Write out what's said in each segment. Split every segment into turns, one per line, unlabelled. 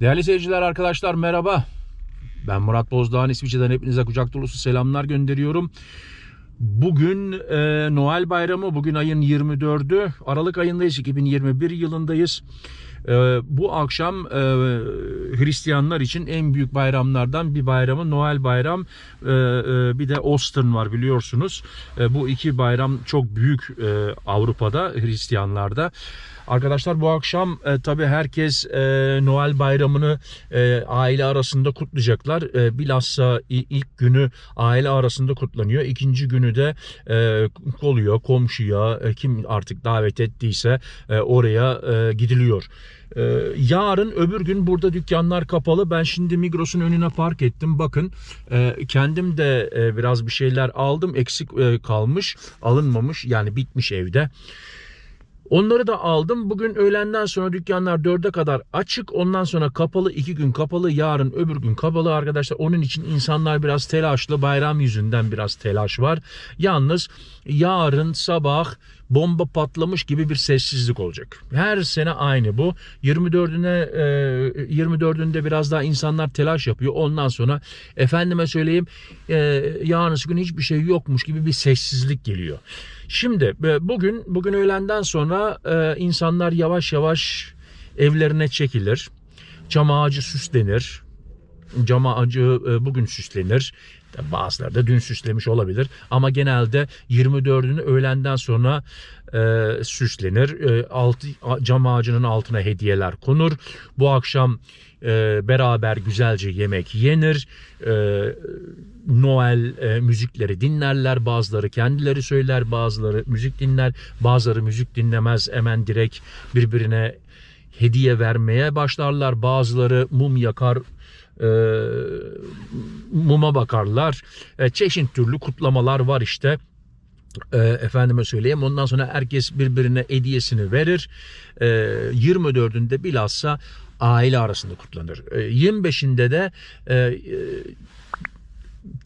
Değerli seyirciler arkadaşlar merhaba. Ben Murat Bozdağ'ın İsviçre'den hepinize kucak dolusu selamlar gönderiyorum. Bugün e, Noel Bayramı, bugün ayın 24'ü. Aralık ayındayız, 2021 yılındayız. E, bu akşam e, Hristiyanlar için en büyük bayramlardan bir bayramı Noel Bayram. E, e, bir de Ostern var biliyorsunuz. E, bu iki bayram çok büyük e, Avrupa'da, Hristiyanlarda. Arkadaşlar bu akşam e, tabii herkes e, Noel bayramını e, aile arasında kutlayacaklar. E, bilhassa ilk günü aile arasında kutlanıyor. İkinci günü de e, oluyor komşuya e, kim artık davet ettiyse e, oraya e, gidiliyor. E, yarın öbür gün burada dükkanlar kapalı. Ben şimdi Migros'un önüne park ettim. Bakın e, kendim de e, biraz bir şeyler aldım. Eksik e, kalmış, alınmamış yani bitmiş evde. Onları da aldım. Bugün öğlenden sonra dükkanlar 4'e kadar açık. Ondan sonra kapalı. 2 gün kapalı. Yarın öbür gün kapalı arkadaşlar. Onun için insanlar biraz telaşlı. Bayram yüzünden biraz telaş var. Yalnız yarın sabah bomba patlamış gibi bir sessizlik olacak. Her sene aynı bu. 24'üne e, 24'ünde biraz daha insanlar telaş yapıyor. Ondan sonra efendime söyleyeyim e, yarınsı gün hiçbir şey yokmuş gibi bir sessizlik geliyor. Şimdi e, bugün bugün öğlenden sonra e, insanlar yavaş yavaş evlerine çekilir. Cam ağacı süslenir. Cam ağacı e, bugün süslenir. Bazıları da dün süslemiş olabilir. Ama genelde 24'ünü öğlenden sonra e, süslenir. E, altı, cam ağacının altına hediyeler konur. Bu akşam e, beraber güzelce yemek yenir. E, Noel e, müzikleri dinlerler. Bazıları kendileri söyler, bazıları müzik dinler, bazıları müzik dinlemez. Hemen direkt birbirine hediye vermeye başlarlar. Bazıları mum yakar, e, muma bakarlar. E, çeşit türlü kutlamalar var işte. E, efendime söyleyeyim. Ondan sonra herkes birbirine hediyesini verir. E, 24'ünde bilhassa aile arasında kutlanır. E, 25'inde de e, e,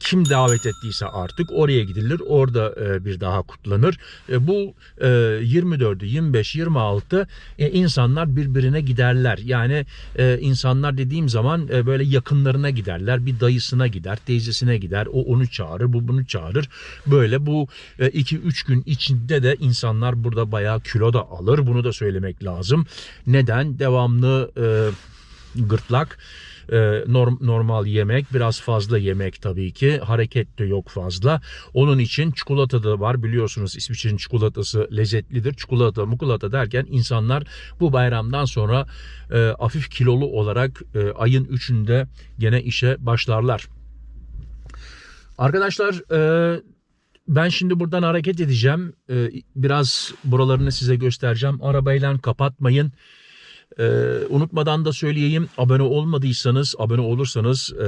kim davet ettiyse artık oraya gidilir. Orada e, bir daha kutlanır. E, bu e, 24'ü, 25, 26 e, insanlar birbirine giderler. Yani e, insanlar dediğim zaman e, böyle yakınlarına giderler. Bir dayısına gider, teyzesine gider. O onu çağırır, bu bunu çağırır. Böyle bu 2-3 gün içinde de insanlar burada bayağı kilo da alır. Bunu da söylemek lazım. Neden? Devamlı e, gırtlak e, norm, normal yemek biraz fazla yemek tabii ki hareket de yok fazla onun için çikolata da var biliyorsunuz İsviçre'nin çikolatası lezzetlidir çikolata mukulata derken insanlar bu bayramdan sonra e, hafif kilolu olarak e, ayın 3'ünde gene işe başlarlar arkadaşlar e, ben şimdi buradan hareket edeceğim. Ee, biraz buralarını size göstereceğim. Arabayla kapatmayın. Ee, unutmadan da söyleyeyim abone olmadıysanız abone olursanız e,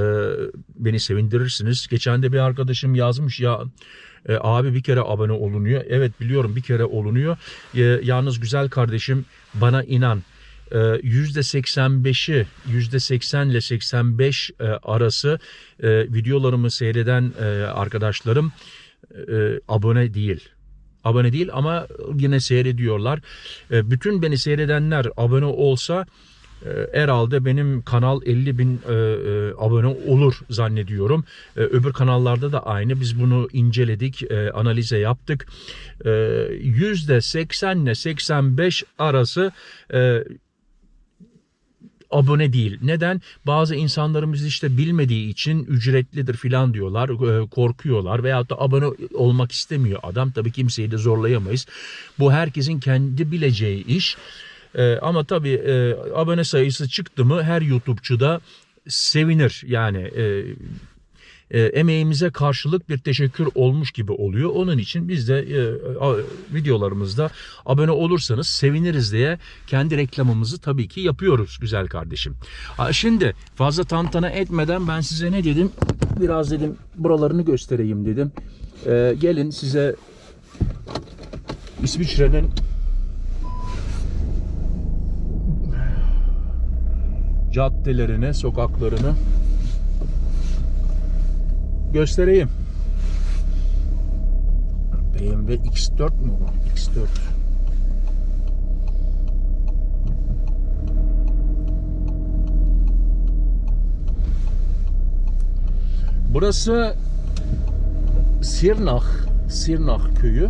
beni sevindirirsiniz. Geçen de bir arkadaşım yazmış ya e, abi bir kere abone olunuyor. Evet biliyorum bir kere olunuyor. E, yalnız güzel kardeşim bana inan e, %85'i %80 ile 85 e, arası e, videolarımı seyreden e, arkadaşlarım e, abone değil. Abone değil ama yine seyrediyorlar. E, bütün beni seyredenler abone olsa e, herhalde benim kanal 50 bin e, e, abone olur zannediyorum. E, öbür kanallarda da aynı. Biz bunu inceledik, e, analize yaptık. E, %80 ile 85 arası e, abone değil. Neden? Bazı insanlarımız işte bilmediği için ücretlidir filan diyorlar, e, korkuyorlar veyahut da abone olmak istemiyor adam. Tabii kimseyi de zorlayamayız. Bu herkesin kendi bileceği iş. E, ama tabii e, abone sayısı çıktı mı her YouTube'cu da sevinir. Yani e, emeğimize karşılık bir teşekkür olmuş gibi oluyor. Onun için biz de e, a- videolarımızda abone olursanız seviniriz diye kendi reklamımızı tabii ki yapıyoruz güzel kardeşim. Ha, Şimdi fazla tantana etmeden ben size ne dedim? Biraz dedim buralarını göstereyim dedim. E, gelin size İsviçre'nin caddelerini, sokaklarını göstereyim. BMW X4 mu bu? X4. Burası Sirnah, Sirnah köyü.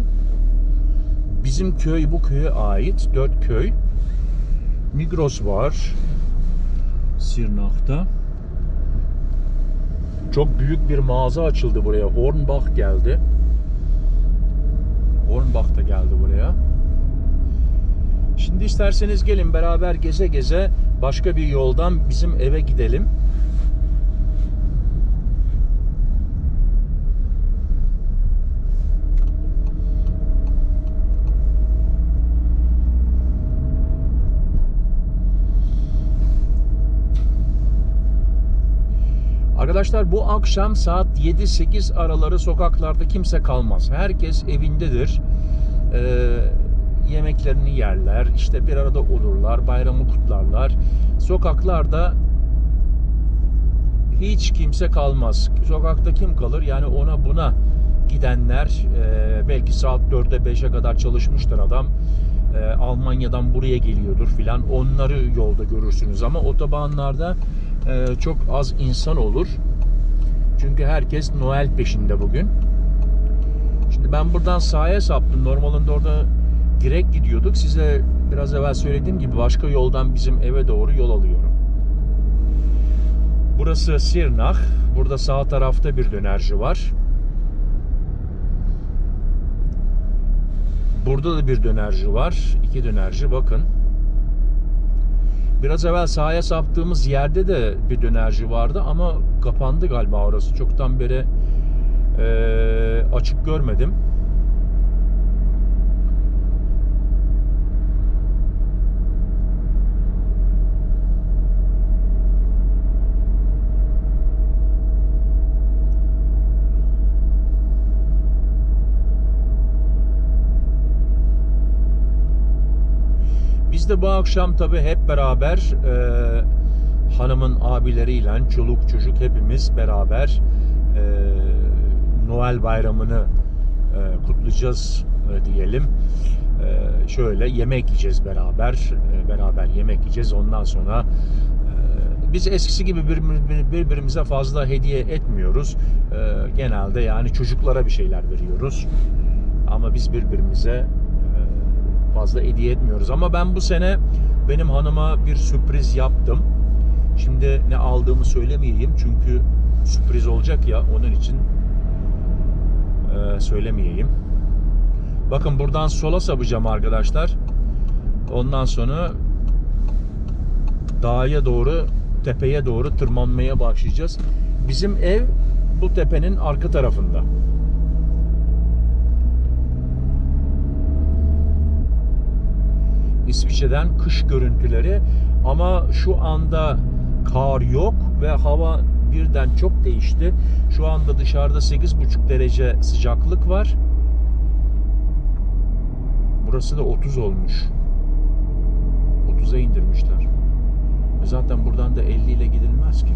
Bizim köy bu köye ait. Dört köy. Migros var. Sirnah'ta. Çok büyük bir mağaza açıldı buraya. Hornbach geldi. Hornbach da geldi buraya. Şimdi isterseniz gelin beraber geze geze başka bir yoldan bizim eve gidelim. Arkadaşlar bu akşam saat 7-8 araları sokaklarda kimse kalmaz. Herkes evindedir. Ee, yemeklerini yerler, işte bir arada olurlar, bayramı kutlarlar. Sokaklarda hiç kimse kalmaz. Sokakta kim kalır? Yani ona buna gidenler e, belki saat 4'e 5'e kadar çalışmıştır adam. E, Almanya'dan buraya geliyordur filan. Onları yolda görürsünüz ama otobanlarda e, çok az insan olur. Çünkü herkes Noel peşinde bugün. Şimdi ben buradan sağa saptım. Normalinde orada direkt gidiyorduk. Size biraz evvel söylediğim gibi başka yoldan bizim eve doğru yol alıyorum. Burası Sirnach. Burada sağ tarafta bir dönerci var. Burada da bir dönerci var. İki dönerci bakın. Biraz evvel sağa saptığımız yerde de bir dönerci vardı ama kapandı galiba orası. Çoktan beri eee, açık görmedim. Biz de bu akşam tabii hep beraber e, hanımın abileriyle çoluk çocuk hepimiz beraber e, Noel bayramını e, kutlayacağız e, diyelim. E, şöyle yemek yiyeceğiz beraber, e, beraber yemek yiyeceğiz. Ondan sonra e, biz eskisi gibi birbirimize, fazla hediye etmiyoruz. E, genelde yani çocuklara bir şeyler veriyoruz. Ama biz birbirimize fazla hediye etmiyoruz. Ama ben bu sene benim hanıma bir sürpriz yaptım. Şimdi ne aldığımı söylemeyeyim çünkü sürpriz olacak ya onun için e, söylemeyeyim. Bakın buradan sola sapacağım arkadaşlar. Ondan sonra dağa doğru tepeye doğru tırmanmaya başlayacağız. Bizim ev bu tepenin arka tarafında. İsviçre'den kış görüntüleri ama şu anda kar yok ve hava birden çok değişti. Şu anda dışarıda 8,5 derece sıcaklık var. Burası da 30 olmuş. 30'a indirmişler. E Zaten buradan da 50 ile gidilmez ki.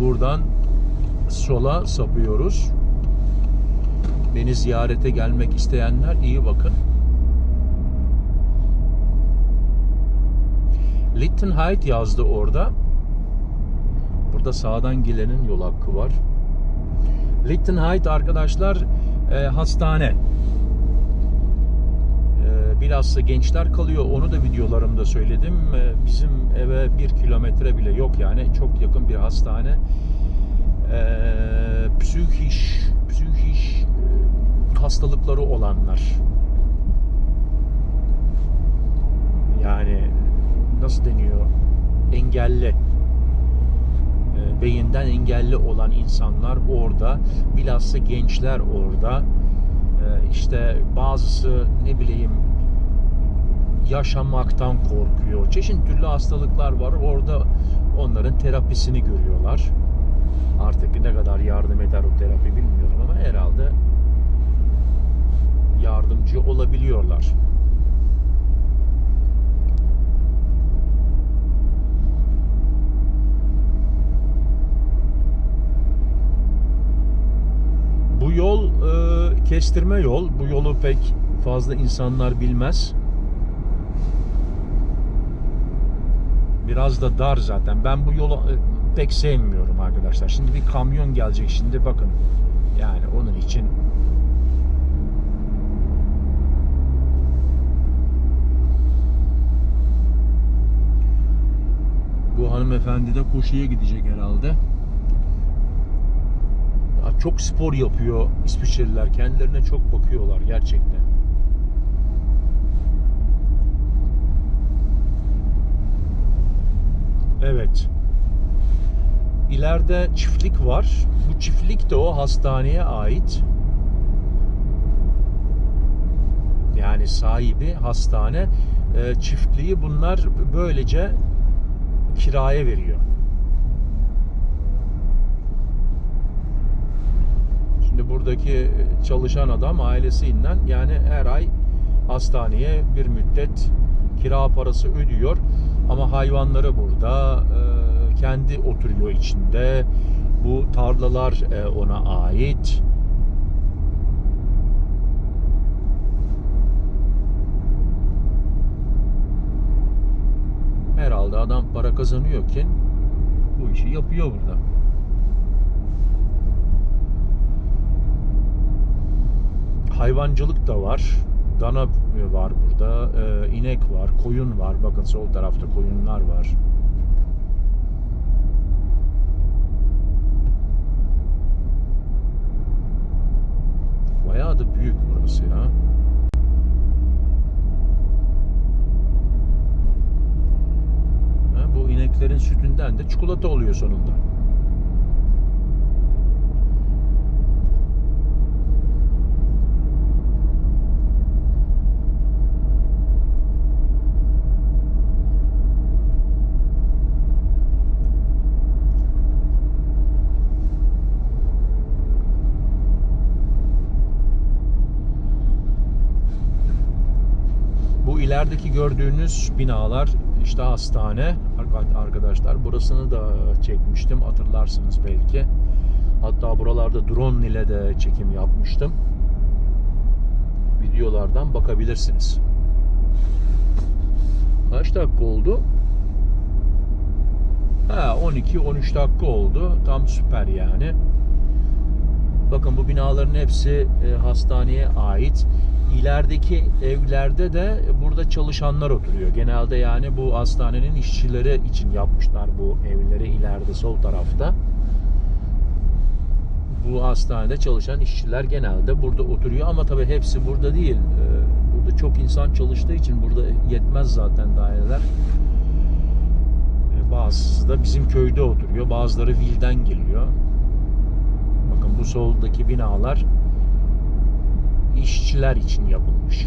Buradan sola sapıyoruz. Beni ziyarete gelmek isteyenler iyi bakın. Littenheit yazdı orada. Burada sağdan gelenin yol hakkı var. Littenheit arkadaşlar e, hastane. E, bilhassa gençler kalıyor. Onu da videolarımda söyledim. E, bizim eve bir kilometre bile yok yani. Çok yakın bir hastane. E, psühiş, psühiş e, hastalıkları olanlar. Yani nasıl deniyor? Engelli e, beyinden engelli olan insanlar orada. Bilhassa gençler orada. E, işte bazısı ne bileyim yaşamaktan korkuyor. Çeşitli türlü hastalıklar var. Orada onların terapisini görüyorlar. Artık ne kadar yardım eder o terapi bilmiyorum ama herhalde yardımcı olabiliyorlar. Bu yol e, kestirme yol. Bu yolu pek fazla insanlar bilmez. Biraz da dar zaten. Ben bu yolu e, pek sevmiyorum arkadaşlar. Şimdi bir kamyon gelecek şimdi bakın. Yani onun için Bu hanımefendi de koşuya gidecek herhalde. Ya çok spor yapıyor İsviçreliler. Kendilerine çok bakıyorlar gerçekten. Evet. İleride çiftlik var. Bu çiftlik de o hastaneye ait. Yani sahibi hastane. E, çiftliği bunlar böylece kiraya veriyor. Şimdi buradaki çalışan adam ailesiyle yani her ay hastaneye bir müddet kira parası ödüyor. Ama hayvanları burada e, kendi oturuyor içinde. Bu tarlalar e, ona ait. Herhalde adam para kazanıyorken bu işi yapıyor burada. Hayvancılık da var. Dana var burada. e, inek var. Koyun var. Bakın sol tarafta koyunlar var. Da büyük burası ya. Ha, bu ineklerin sütünden de çikolata oluyor sonunda. Bu ilerideki gördüğünüz binalar işte hastane Arka- arkadaşlar. Burasını da çekmiştim hatırlarsınız belki. Hatta buralarda drone ile de çekim yapmıştım. Videolardan bakabilirsiniz. Kaç dakika oldu? Ha 12-13 dakika oldu. Tam süper yani. Bakın bu binaların hepsi e, hastaneye ait. İlerideki evlerde de burada çalışanlar oturuyor. Genelde yani bu hastanenin işçileri için yapmışlar bu evleri ileride sol tarafta. Bu hastanede çalışan işçiler genelde burada oturuyor ama tabii hepsi burada değil. Ee, Burada çok insan çalıştığı için burada yetmez zaten daireler. Ee, Bazısı da bizim köyde oturuyor. Bazıları Vil'den geliyor. Bakın bu soldaki binalar işçiler için yapılmış.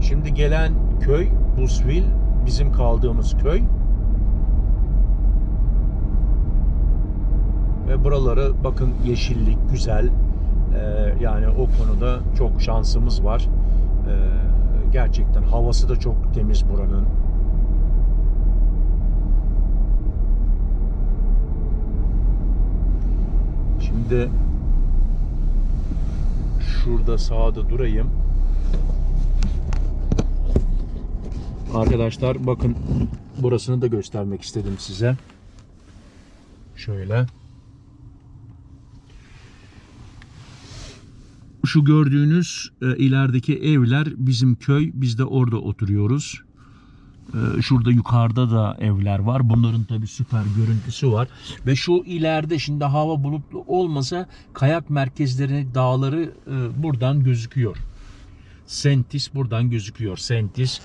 Şimdi gelen köy Busville bizim kaldığımız köy. Ve buraları bakın yeşillik güzel. Ee, yani o konuda çok şansımız var. Ee, gerçekten havası da çok temiz buranın. Şimdi şurada sağda durayım. Arkadaşlar bakın burasını da göstermek istedim size. Şöyle. Şu gördüğünüz e, ilerideki evler bizim köy. Biz de orada oturuyoruz. E, şurada yukarıda da evler var. Bunların tabii süper görüntüsü var. Ve şu ileride şimdi hava bulutlu olmasa kayak merkezleri, dağları e, buradan gözüküyor. Sentis buradan gözüküyor. Sentis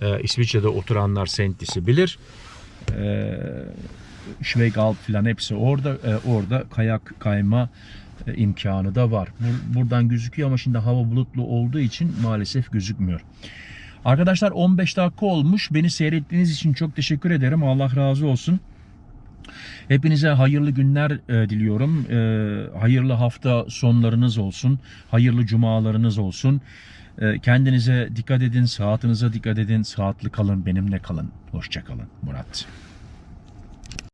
e, İsviçre'de oturanlar Sentis'i bilir. E, Schweigalt falan hepsi orada. E, orada kayak kayma imkanı da var. Bur- buradan gözüküyor ama şimdi hava bulutlu olduğu için maalesef gözükmüyor. Arkadaşlar 15 dakika olmuş. Beni seyrettiğiniz için çok teşekkür ederim. Allah razı olsun. Hepinize hayırlı günler e, diliyorum. E, hayırlı hafta sonlarınız olsun. Hayırlı cumalarınız olsun. E, kendinize dikkat edin, saatinize dikkat edin. Saatli kalın, benimle kalın. Hoşça kalın. Murat.